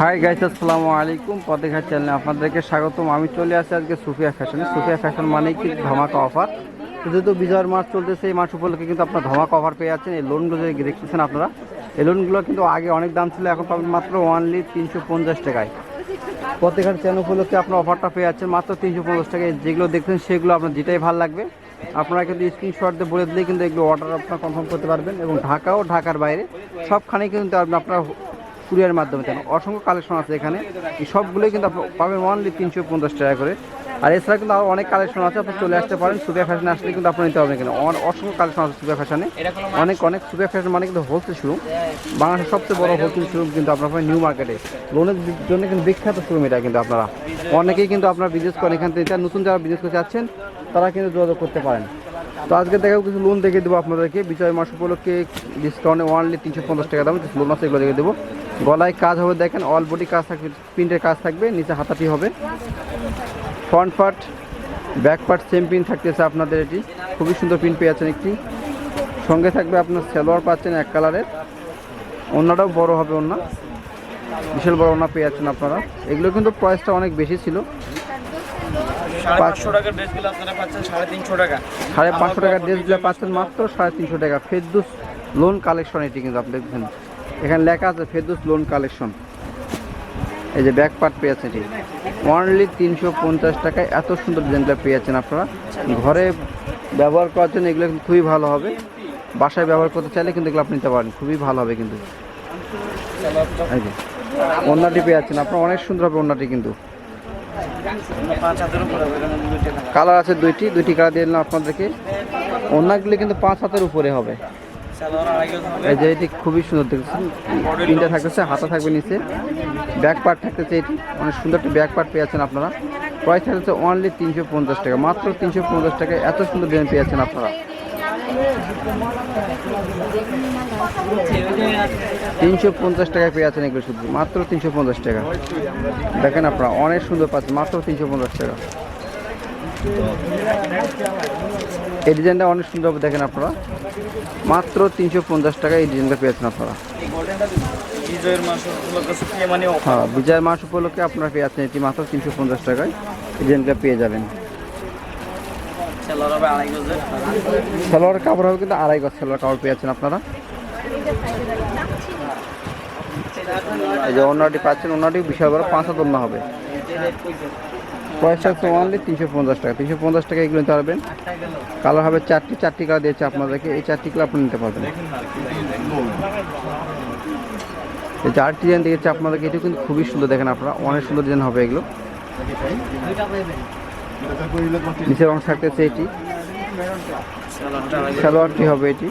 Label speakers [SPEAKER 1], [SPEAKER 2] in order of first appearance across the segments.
[SPEAKER 1] Hi guys আসসালামু আলাইকুম। পথেঘাট চ্যানেলে আপনাদেরকে স্বাগতম। আমি চলে আসি আজকে সুফিয়া ফ্যাশনে সুফিয়া ফ্যাশন মানেই কি? ধামাকা অফার যেহেতু বিজয়ের মাস চলতেছে, এই মাস উপলক্ষে কিন্তু আপনার ধামাকা অফার পেয়ে যাচ্ছেন। এই লোনগুলো যে দেখতেছেন আপনারা, এই লোনগুলো কিন্তু আগে অনেক দাম ছিল, এখন পাবেন মাত্র ওয়ানলি তিনশো পঞ্চাশ টাকায়। পথেঘাট চ্যানেল উপলক্ষে আপনার অফারটা পেয়ে যাচ্ছেন মাত্র তিনশো পঞ্চাশ টাকায়। যেগুলো দেখছেন, সেগুলো আপনার যেটাই ভালো লাগবে। আপনারা কিন্তু স্ক্রিনশট দিয়ে বলে দিলেই কিন্তু এগুলো অর্ডার আপনারা কনফার্ম করতে পারবেন। এবং ঢাকা ও ঢাকার বাইরে, সবখানেই কিন্তু আপনার কুরিয়ার মাধ্যমে দেন। অসংখ্য কালেকশন আছে এখানে। এই সবগুলোই কিন্তু পাবেন অনলি তিনশো পঞ্চাশ টাকা করে। আর এছাড়া কিন্তু আরও অনেক কালেকশন আছে, আপনি চলে আসতে পারেন। সুবিয়া ফ্যাশনে আসলে কিন্তু আপনি নিতে পারবেন এখানে। অসংখ্য কালেকশন আছে সুবিয়া ফ্যাশনে অনেক অনেক সুবিয়া ফ্যাশন মানে কিন্তু হোলসেল শোরুম বাংলাদেশের সবচেয়ে বড় হোলসেল শোরুম কিন্তু আপনার পাবেন নিউ মার্কেটে লোনের জন্য কিন্তু বিখ্যাত শোরুম এটা কিন্তু আপনারা। অনেকেই কিন্তু আপনারা বিজনেস করেন এখান থেকে। নতুন যারা বিজনেস করতে চাচ্ছেন তারা কিন্তু যোগাযোগ করতে পারেন। তো আজকে দেখাবো কিছু লোন দেখে দেবো আপনাদেরকে। বিজয় মাস উপলক্ষে ডিসকাউন্টে ওয়ানলি তিনশো পঞ্চাশ টাকা দাম। লোন আছে এগুলো দেখে দেবো। গলায় কাজ হবে দেখেন অল বডি কাজ থাকবে প্রিন্টের কাজ থাকবে নিচে হাতাটি হবে। Front part back part same print থাকতেছে আপনাদের এটি। খুবই সুন্দর প্রিন্ট পেয়ে যাচ্ছেন একটি। সঙ্গে থাকবে আপনার সালোয়ার পাচ্ছেন এক কালারের। অন্যটাও বড় হবে অন্য বিশাল বড় ওনা পেয়ে যাচ্ছেন আপনারা। এগুলো কিন্তু প্রাইসটা অনেক বেশি ছিল।
[SPEAKER 2] সাড়ে পাঁচশো টাকার ড্রেসগুলো পাচ্ছেন তিনশো টাকা।
[SPEAKER 1] সাড়ে পাঁচশো টাকার ড্রেসগুলো পাচ্ছেন মাত্র সাড়ে তিনশো টাকা। ফেরদুস লোন কালেকশন এটি কিন্তু আপনি দেখছেন এখানে লেখা আছে ফেরদুস লোন কালেকশন এই যে ব্যাক পার্ট পেয়ে এটি। অনলি তিনশো পঞ্চাশ টাকায় এত সুন্দর ডিজাইনটা পেয়ে যাচ্ছেন আপনারা। ঘরে ব্যবহার করার জন্য এগুলো কিন্তু খুবই ভালো হবে। বাসায় ব্যবহার করতে চাইলে কিন্তু এগুলো আপনি নিতে পারেন। খুবই ভালো হবে কিন্তু। ওন্নাটি পেয়ে যাচ্ছেন আপনার অনেক সুন্দর হবে ওন্নাটি কিন্তু। কালার আছে দুইটি। দুইটি কালার দিয়ে আপনাদেরকে। ওনাগুলি কিন্তু পাঁচ হাতের উপরে হবে। এই যে এটি খুবই সুন্দর দেখছেন তিনটা থাকতেছে, হাতা থাকবে নিচে। ব্যাক পার্ট থাকতেছে এটি। অনেক সুন্দর একটা ব্যাক পার্ট পেয়েছেন আপনারা। প্রাইস থাকতেছে অনলি তিনশো পঞ্চাশ টাকা। মাত্র তিনশো পঞ্চাশ টাকা এত সুন্দর ডিজাইন পেয়ে যাচ্ছেন আপনারা। তিনশো পঞ্চাশ টাকায় পেয়ে যাচ্ছেন এগুলো শুধু। মাত্র তিনশো পঞ্চাশ টাকা। দেখেন আপনারা, অনেক সুন্দর পাচ্ছেন। মাত্র তিনশো পঞ্চাশ টাকা। এই ডিজাইনটা অনেক সুন্দর দেখেন আপনারা। মাত্র তিনশো পঞ্চাশ টাকায় এই ডিজাইনটা পেয়েছেন আপনারা।
[SPEAKER 2] বিজয়ের মানে।
[SPEAKER 1] হ্যাঁ বিজয় মাস উপলক্ষে আপনারা পেয়ে যাচ্ছেন এটি মাত্র তিনশো পঞ্চাশ টাকায়। এই ডিজাইনটা পেয়ে যাবেন।
[SPEAKER 2] সালোয়ার
[SPEAKER 1] কাপড় হবে কিন্তু আড়াই গজ সালোয়ার কাপড় পেয়ে যাচ্ছেন আপনারা। এই যে অন্যটি পাচ্ছেন অন্যটি বিশাল বড় পাঁচ হাত অন্য হবে পয়সা হচ্ছে অনলি তিনশো পঞ্চাশ টাকা। তিনশো পঞ্চাশ টাকা এগুলো নিতে পারবেন। কালার হবে চারটি চারটি কালার দিয়েছে আপনাদেরকে। এই চারটি কালার আপনি নিতে পারবেন। এই চার ডিজাইন দিয়েছে আপনাদেরকে। এটি কিন্তু খুবই সুন্দর দেখেন আপনারা। অনেক সুন্দর ডিজাইন হবে এগুলো। নিচের অংশ থাকতেছে এটি।
[SPEAKER 2] সালোয়ারটি
[SPEAKER 1] হবে এটি।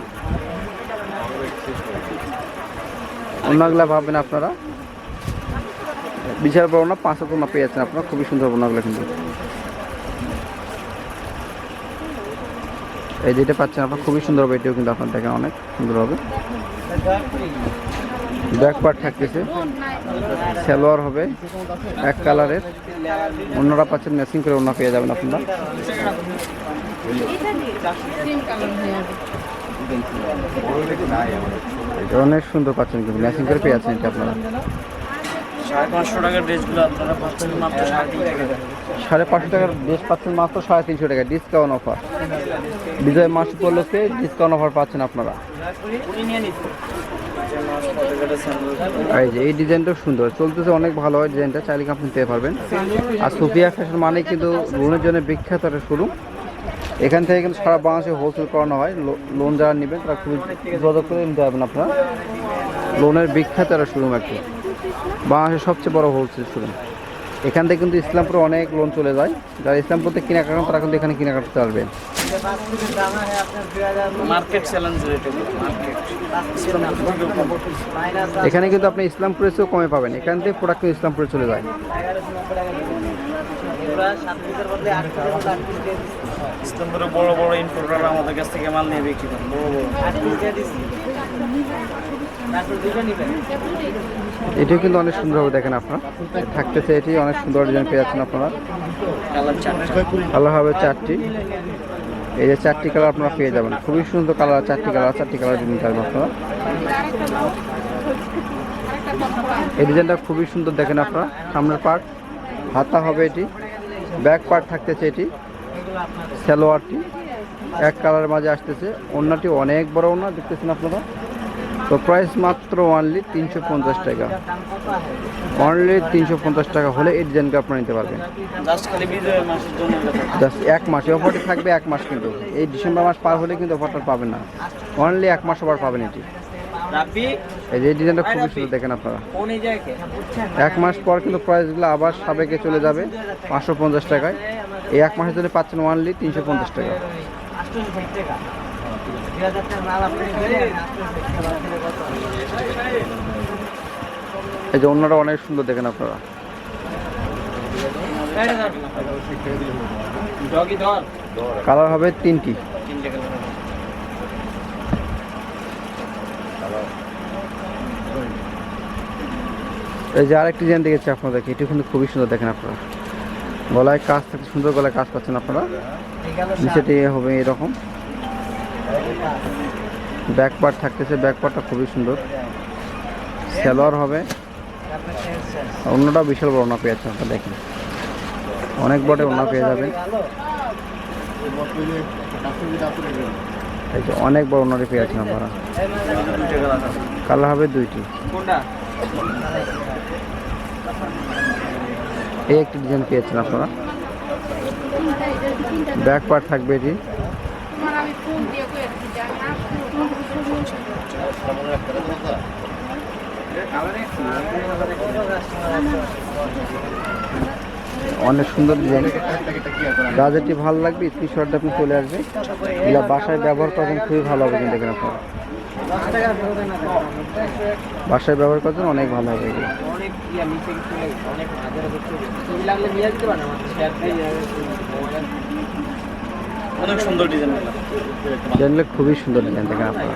[SPEAKER 1] অন্যগুলা ভাববেন আপনারা। বিশাল বড় না, পাঁচ হাত না পেয়ে যাচ্ছেন আপনারা, খুবই সুন্দর বর্ণাগুলো কিন্তু। এই যেটা পাচ্ছেন আপনার, খুবই সুন্দর হবে, এটিও কিন্তু আপনার দেখেন অনেক সুন্দর হবে। ব্যাক পার্ট থাকতেছে। সালোয়ার হবে, এক কালারের। অন্যরা পাচ্ছেন ম্যাচিং করে অন্য পেয়ে যাবেন আপনারা। এটা অনেক সুন্দর পাচ্ছেন কিন্তু ম্যাচিং করে পেয়ে যাচ্ছেন এটা আপনারা।
[SPEAKER 2] সাড়ে পাঁচশো টাকার ড্রেসগুলো আপনারা পাচ্ছেন মাত্র সাড়ে তিন টাকা।
[SPEAKER 1] সাড়ে পাঁচশো টাকার ড্রেস পাচ্ছেন মাত্র সাড়ে তিনশো টাকা ডিসকাউন্ট অফার বিজয় মাস উপলক্ষে ডিসকাউন্ট অফার পাচ্ছেন আপনারা। এই যে এই ডিজাইনটাও সুন্দর চলতেছে অনেক ভালো হয় ডিজাইনটা চাইলে আপনি নিতে পারবেন। আর সুফিয়া ফ্যাশন মানে কিন্তু লোনের জন্য বিখ্যাত একটা শোরুম এখান থেকে কিন্তু সারা বাংলাদেশে হোলসেল করানো হয় লোন যারা নেবেন তারা খুবই যোগাযোগ করে নিতে পারবেন আপনারা। লোনের বিখ্যাত একটা শোরুম একটি বাংলাদেশের সবচেয়ে বড় হোলসেল শোরুম এখান থেকে কিন্তু ইসলামপুরে অনেক লোন চলে যায়। যারা ইসলামপুর থেকে কেনাকাটা তারা কিন্তু এখানে কেনাকাটা
[SPEAKER 2] মার্কেট
[SPEAKER 1] এখানে কিন্তু আপনি ইসলামপুরের চেয়েও কমে পাবেন। এখান থেকে প্রোডাক্ট কিন্তু ইসলামপুরে চলে যায়।
[SPEAKER 2] ইসলামপুরে বড় বড় ইম্পোর্টাররা আমাদের কাছ থেকে মাল নিয়ে বিক্রি করেন বড় বড়।
[SPEAKER 1] এটিও কিন্তু অনেক সুন্দর হবে দেখেন আপনারা। থাকতেছে এটি, অনেক সুন্দর ডিজাইন পেয়ে যাচ্ছেন আপনারা।
[SPEAKER 2] কালার চারটা।
[SPEAKER 1] হবে চারটি এই যে চারটি কালার আপনারা পেয়ে যাবেন। খুবই সুন্দর কালার, চারটি কালার চারটি কালার নিতে পারবেন আপনারা। এই ডিজাইনটা খুবই সুন্দর দেখেন আপনারা। সামনের পার্ট হাতা হবে এটি। ব্যাক পার্ট থাকতেছে এটি। সালোয়ারটি, এক কালারের মাঝে আসতেছে। ওড়নাটি অনেক বড় ওড়না, দেখতেছেন আপনারা? তো প্রাইস মাত্র অনলি তিনশো পঞ্চাশ টাকা। অনলি তিনশো পঞ্চাশ টাকা হলে এই ডিজাইনটা আপনারা নিতে পারবেন।
[SPEAKER 2] জাস্ট
[SPEAKER 1] এক মাস এই অফারটি থাকবে এক মাস কিন্তু। এই ডিসেম্বর মাস পার হলে কিন্তু অফারটা পাবেন না। অনলি এক মাস অফার পাবেন এটি। এই যে এই ডিজাইনটা খুবই সুন্দর দেখেন আপনারা। এক মাস পর কিন্তু প্রাইসগুলো আবার সাবেকে চলে যাবে পাঁচশো পঞ্চাশ টাকায়। এই এক মাসের জন্য পাচ্ছেন ওয়ানলি তিনশো পঞ্চাশ টাকা। এই যে অন্যটা অনেক সুন্দর দেখেন আপনারা। কালার হবে তিনটি। এই যে আরেকটি ডিজাইন দেখেছি আপনাদেরকে, এটি কিন্তু খুবই সুন্দর দেখেন আপনারা। গলায় কাজ থাকে সুন্দর গলায় কাজ পাচ্ছেন আপনারা। নিচেটি হবে এরকম। ব্যাক পার্ট থাকতেছে ব্যাক পার্টটা খুবই সুন্দর। সেলোয়ার হবে। অন্যটা বিশাল বড় ওনা পেয়ে যাচ্ছে দেখেন। অনেক বড় ওনা পেয়ে যাবেন। এই যে অনেক বড় ওনারে পেয়ে যাচ্ছেন আপনারা।
[SPEAKER 2] কালার
[SPEAKER 1] হবে দুইটি। এই একটি ডিজাইন পেয়েছেন আপনারা। ব্যাক পার্ট থাকবে এটি
[SPEAKER 3] আমি ফোন দিয়ে কয়েকটি জানি না
[SPEAKER 1] অনেক সুন্দর ডিজাইন যেটি ভালো লাগবে স্ক্রিনশটটা আপনি চলে আসবে। এগুলো বাসায় ব্যবহার করবেন খুবই ভালো হবে কিন্তু দেখেন আপনারা। বাসায় ব্যবহার করছেন অনেক ভালো হবে এগুলো।
[SPEAKER 2] অনেক সুন্দর ডিজাইন
[SPEAKER 1] খুবই সুন্দর ডিজাইন দেখেন আপনারা।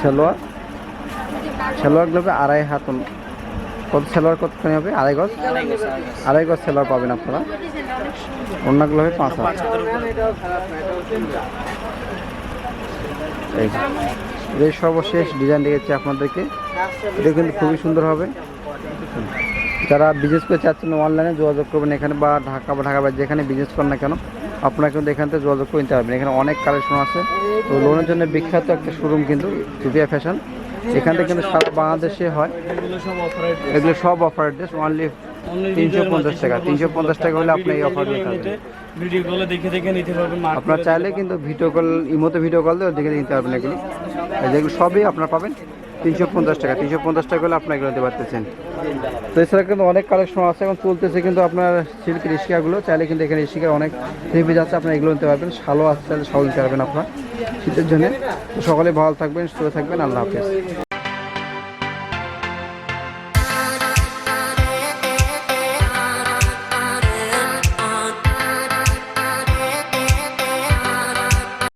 [SPEAKER 1] সালোয়ার সালোয়ারগুলো আড়াই হাত কত সালোয়ার কতখানি হবে? আড়াই গজ? আড়াই গজ সালোয়ার পাবেন আপনারা। অন্যগুলো হবে পাঁচ হাত। এই সর্বশেষ ডিজাইন দেখেছি আপনাদেরকে। এটা কিন্তু খুবই সুন্দর হবে। যারা বিজনেস করে চাচ্ছেন অনলাইনে যোগাযোগ করবেন এখানে বা ঢাকা বা ঢাকা বা যেখানে বিজনেস করেন না কেন আপনারা কিন্তু এখান থেকে যোগাযোগ করে নিতে পারবেন। এখানে অনেক কালেকশন আছে। তো লোনের জন্য বিখ্যাত একটা শোরুম কিন্তু সুবিয়া ফ্যাশন এখান থেকে কিন্তু সারা বাংলাদেশে হয়।
[SPEAKER 2] এগুলো সব
[SPEAKER 1] অফার ড্রেস অনলি তিনশো পঞ্চাশ টাকা। তিনশো পঞ্চাশ টাকা হলে আপনি এই অফার
[SPEAKER 2] ভিডিও কলে দেখে দেখে নিতে পারবেন
[SPEAKER 1] আপনার চাইলে কিন্তু ভিডিও কল ইমোতে ভিডিও কল দিয়ে দেখে নিতে পারবেন এগুলো। যেগুলো সবই আপনার পাবেন। তিনশো পঞ্চাশ টাকা, তিনশো পঞ্চাশ টাকা হলে আপনার এগুলো নিতে পারতেছেন। তো এছাড়া কিন্তু অনেক কালেকশন আছে এবং চলতেছে কিন্তু আপনার সিল্ক রিক্সাগুলো চাইলে কিন্তু এখানে রিস্কার অনেক থ্রি পিস আছে আপনি এগুলো নিতে পারবেন। শালও আছে চাইলে শাল নিতে পারবেন আপনার শীতের জন্য। সকলে ভালো থাকবেন, সুস্থ থাকবেন, আল্লাহ হাফেজ।